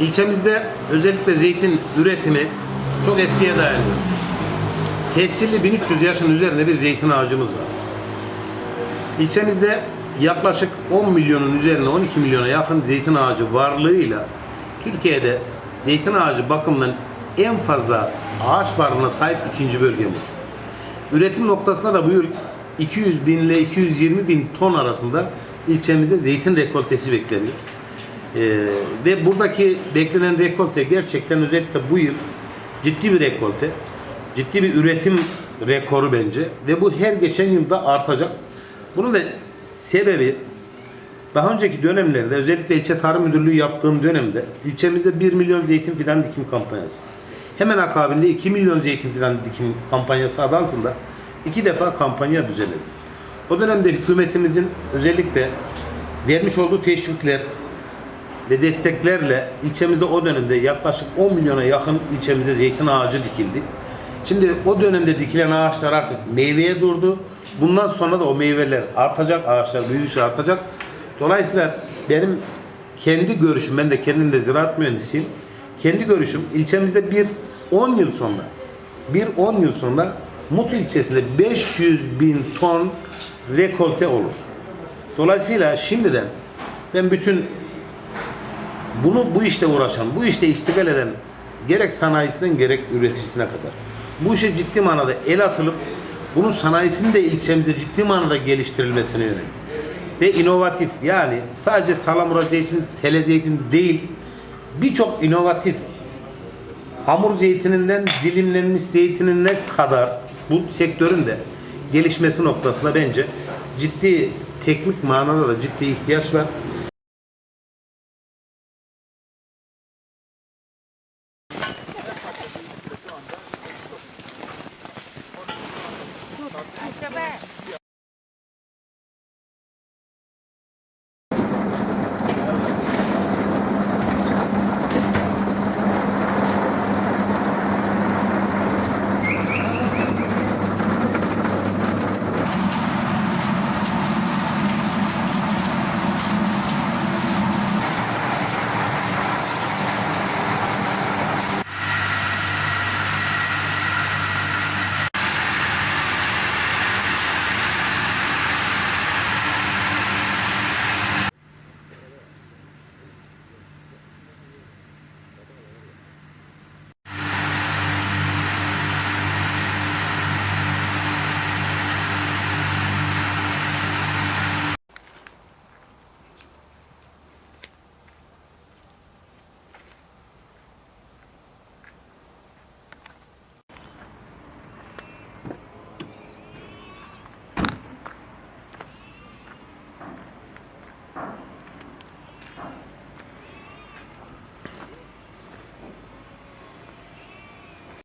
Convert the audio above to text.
İlçemizde özellikle zeytin üretimi çok eskiye dayanıyor. Tescilli 1300 yaşın üzerinde bir zeytin ağacımız var. İlçemizde yaklaşık 10 milyonun üzerine 12 milyona yakın zeytin ağacı varlığıyla Türkiye'de zeytin ağacı bakımından en fazla ağaç varlığına sahip ikinci bölgemiz. Üretim noktasında da bu yıl 200 bin ile 220 bin ton arasında ilçemizde zeytin rekoltesi bekleniyor. Ee, ve buradaki beklenen rekolte gerçekten özellikle bu yıl ciddi bir rekolte, ciddi bir üretim rekoru bence ve bu her geçen yılda artacak. Bunun da sebebi daha önceki dönemlerde özellikle ilçe tarım müdürlüğü yaptığım dönemde ilçemizde 1 milyon zeytin fidan dikim kampanyası. Hemen akabinde 2 milyon zeytin fidan dikim kampanyası adı altında iki defa kampanya düzenledik. O dönemde hükümetimizin özellikle vermiş olduğu teşvikler ve desteklerle ilçemizde o dönemde yaklaşık 10 milyona yakın ilçemize zeytin ağacı dikildi. Şimdi o dönemde dikilen ağaçlar artık meyveye durdu. Bundan sonra da o meyveler artacak, ağaçlar büyüyüşü artacak. Dolayısıyla benim kendi görüşüm, ben de kendim de ziraat mühendisiyim. Kendi görüşüm ilçemizde bir 10 yıl sonra, bir 10 yıl sonra Mut ilçesinde 500 bin ton rekolte olur. Dolayısıyla şimdiden ben bütün bunu bu işte uğraşan, bu işte iştigal eden gerek sanayisinden gerek üreticisine kadar bu işe ciddi manada el atılıp bunun sanayisinin de ilçemizde ciddi manada geliştirilmesine yönelik ve inovatif yani sadece salamura zeytin, sele zeytin değil birçok inovatif hamur zeytininden dilimlenmiş zeytinine kadar bu sektörün de gelişmesi noktasında bence ciddi teknik manada da ciddi ihtiyaç var.